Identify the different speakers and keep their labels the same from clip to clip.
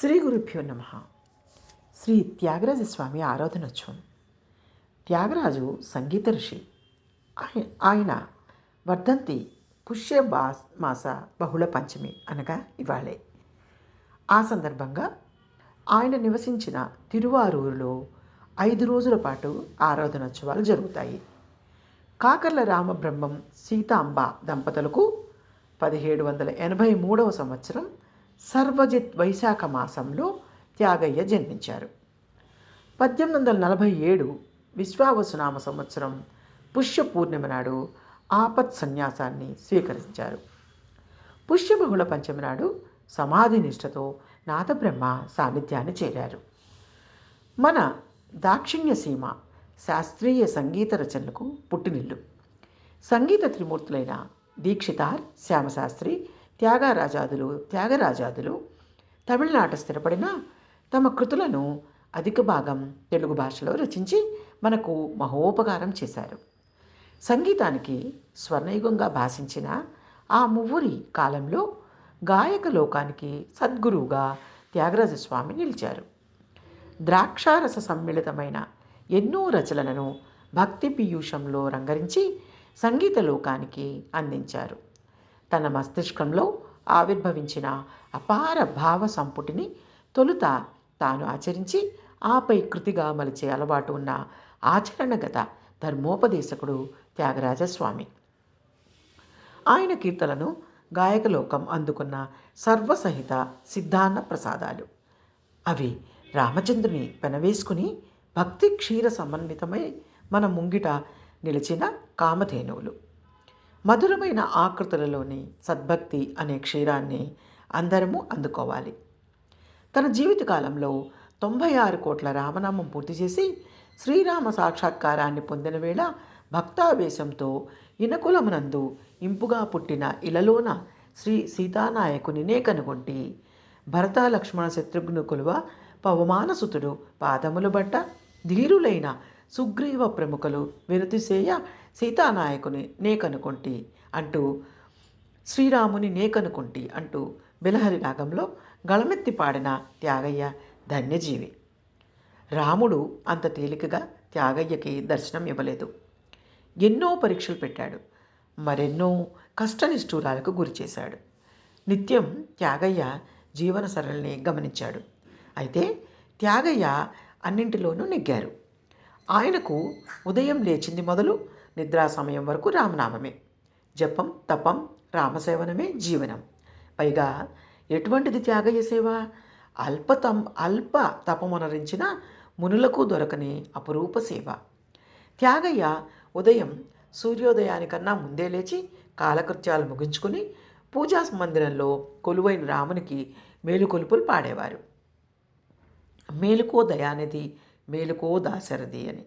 Speaker 1: శ్రీ గురుభ్యో నమ. శ్రీ త్యాగరాజ స్వామి ఆరాధనోత్సవం. త్యాగరాజు సంగీత ఋషి. ఆయన వర్ధంతి పుష్య బా మాస బహుళ పంచమి అనగా ఇవాళే. ఆ సందర్భంగా ఆయన నివసించిన తిరువారూరులో ఐదు రోజుల పాటు ఆరాధనోత్సవాలు జరుగుతాయి. కాకర్ల రామబ్రహ్మం సీతాంబ దంపతులకు పదిహేడు వందల ఎనభై మూడవ సంవత్సరం సర్వజిత్ వైశాఖ మాసంలో త్యాగయ్య జన్మించారు. పద్దెనిమిది వందల నలభై ఏడు విశ్వావసునామ సంవత్సరం పుష్య పూర్ణిమ నాడు ఆపత్ సన్యాసాన్ని స్వీకరించారు. పుష్యబహుళ పంచమి నాడు సమాధి నిష్ఠతో నాథబ్రహ్మ సాన్నిధ్యాన్ని చేరారు. మన దాక్షిణ్య సీమ శాస్త్రీయ సంగీత రచనలకు పుట్టినిల్లు. సంగీత త్రిమూర్తులైన దీక్షితార్ శ్యామశాస్త్రి త్యాగరాజాదులు త్యాగరాజాదులు తమిళనాట స్థిరపడిన తమ కృతులను అధిక భాగం తెలుగు భాషలో రచించి మనకు మహోపకారం చేశారు. సంగీతానికి స్వర్ణయుగంగా భాషించిన ఆ మువ్వురి కాలంలో గాయక లోకానికి సద్గురువుగా త్యాగరాజస్వామి నిలిచారు. ద్రాక్షారస సమ్మిళితమైన ఎన్నో రచనలను భక్తి పీయూషంలో రంగరించి సంగీత లోకానికి అందించారు. తన మస్తిష్కంలో ఆవిర్భవించిన అపార భావ సంపుటిని తొలుత తాను ఆచరించి ఆపై కృతిగా మలిచే అలవాటు ఉన్న ఆచరణగత ధర్మోపదేశకుడు త్యాగరాజస్వామి. ఆయన కీర్తలను గాయకలోకం అందుకున్న సర్వసహిత సిద్ధాన్న ప్రసాదాలు. అవి రామచంద్రుని పెనవేసుకుని భక్తి క్షీర సమన్వితమై మన ముంగిట నిలిచిన కామధేనువులు. మధురమైన ఆకృతులలోని సద్భక్తి అనే క్షీరాన్ని అందరము అందుకోవాలి. తన జీవితకాలంలో తొంభై ఆరు కోట్ల రామనామం పూర్తి చేసి శ్రీరామ సాక్షాత్కారాన్ని పొందిన వేళ భక్తావేశంతో ఇనకులమునందు ఇంపుగా పుట్టిన ఇలలోన శ్రీ సీతానాయకునినే కనుగొంటి భరత లక్ష్మణ శత్రుఘ్ను కొలువ పవమానసుతుడు పాదములు బట్ట ధీరులైన సుగ్రీవ ప్రముఖులు వినతిసేయ సీతానాయకుని నేకనుకుంటి అంటూ శ్రీరాముని నేకనుకుంటి అంటూ బిలహరి రాగంలో గళమెత్తి పాడిన త్యాగయ్య ధన్యజీవి. రాముడు అంత తేలికగా త్యాగయ్యకి దర్శనం ఇవ్వలేదు. ఎన్నో పరీక్షలు పెట్టాడు. మరెన్నో కష్టనిష్ఠూరాలకు గురి చేశాడు. నిత్యం త్యాగయ్య జీవన సరళిని గమనించాడు. అయితే త్యాగయ్య అన్నింటిలోనూ నెగ్గారు. ఆయనకు ఉదయం లేచింది మొదలు నిద్రా సమయం వరకు రామనామమే. జపం తపం రామసేవనమే జీవనం. పైగా ఎటువంటిది త్యాగయ్య సేవ అల్పతం అల్ప తపమునరించిన మునులకు దొరకని అపురూప సేవ. త్యాగయ్య ఉదయం సూర్యోదయానికన్నా ముందే లేచి కాలకృత్యాలు ముగించుకుని పూజా మందిరంలో కొలువైన రామునికి మేలుకొలుపులు పాడేవారు. మేలుకో దయానిధి మేలుకో దాశరథి అని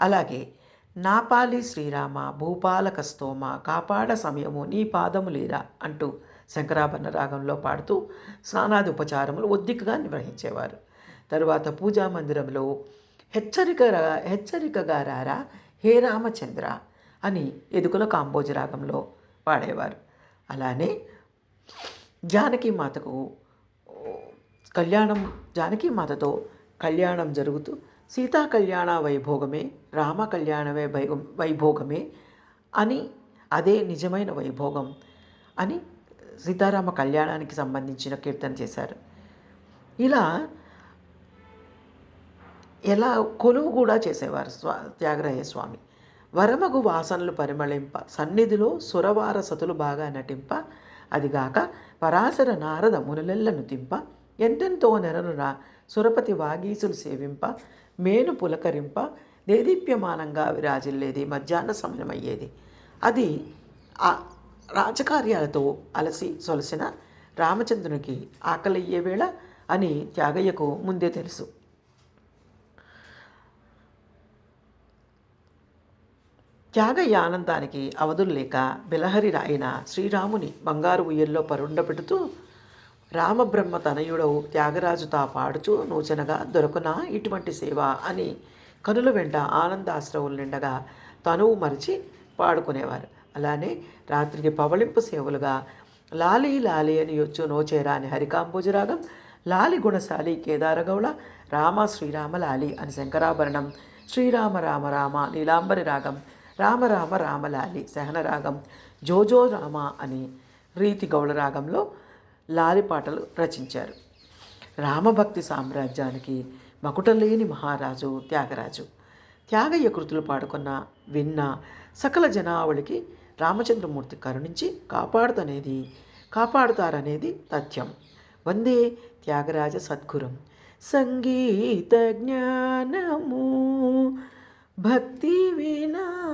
Speaker 1: అలాగే నాపాలి శ్రీరామ భూపాలక స్తోమ కాపాడ సమయము నీ పాదము లేరా అంటూ శంకరాభరణ రాగంలో పాడుతూ స్నానాది ఉపచారములు ఒద్దికగా నిర్వహించేవారు. తరువాత పూజా మందిరంలో హెచ్చరిక హెచ్చరికగా రారా హే రామచంద్ర అని ఎదుకుల కాంబోజ రాగంలో పాడేవారు. అలానే జానకి మాతకు కళ్యాణం జానకి మాతతో కళ్యాణం జరుగుతూ సీతా కళ్యాణ వైభోగమే రామ కళ్యాణమే వైభోగమే అని అదే నిజమైన వైభోగం అని సీతారామ కళ్యాణానికి సంబంధించిన కీర్తన చేశారు. ఇలా ఎలా కొలువు కూడా చేసేవారు స్వా త్యాగరాయ స్వామి. వరమగు వాసనలు పరిమళింప సన్నిధిలో సురవార సతులు బాగా నటింప అదిగాక పరాశర నారద మునులెల్లను తింప ఎంతెంతో నెరనున సురపతి వాగీసులు సేవింప మేను పులకరింప దేదీప్యమానంగా విరాజిల్లేది మధ్యాహ్న సమయమయ్యేది అది ఆ రాజకార్యాలతో అలసి సొలసిన రామచంద్రునికి ఆకలయ్యే వేళ అని త్యాగయ్యకు ముందే తెలుసు. త్యాగయ్య ఆనందానికి అవధులు లేక బిలహరి రాయిన శ్రీరాముని బంగారు ఉయ్యల్లో పరుండబెడుతూ రామబ్రహ్మ తనయుడవు త్యాగరాజు తా పాడుచు నూచనగా దొరకునా ఇటువంటి సేవ అని కనుల వెంట ఆనందాశ్రవులు నిండగా తనువు మరిచి పాడుకునేవారు. అలానే రాత్రికి పవళింపు సేవలుగా లాలి లాలి అని యొచ్చు నోచేరా అని హరికాంబోజరాగం లాలి గుణశాలి కేదారగౌళ రామ శ్రీరామ లాలి అని శంకరాభరణం శ్రీరామ రామ రామ నీలాంబరి రాగం రామ రామ రామలాలి సహనరాగం జోజో రామ అని రీతి గౌళ రాగంలో లాలిపాటలు రచించారు. రామభక్తి సామ్రాజ్యానికి మకుటలేని మహారాజు త్యాగరాజు. త్యాగయ్య కృతులు పాడుకున్న విన్న సకల జనావళికి రామచంద్రమూర్తి కరుణించి కాపాడుతనేది కాపాడుతారనేది తథ్యం. వందే త్యాగరాజ సద్గురం. సంగీత జ్ఞానము భక్తి వినా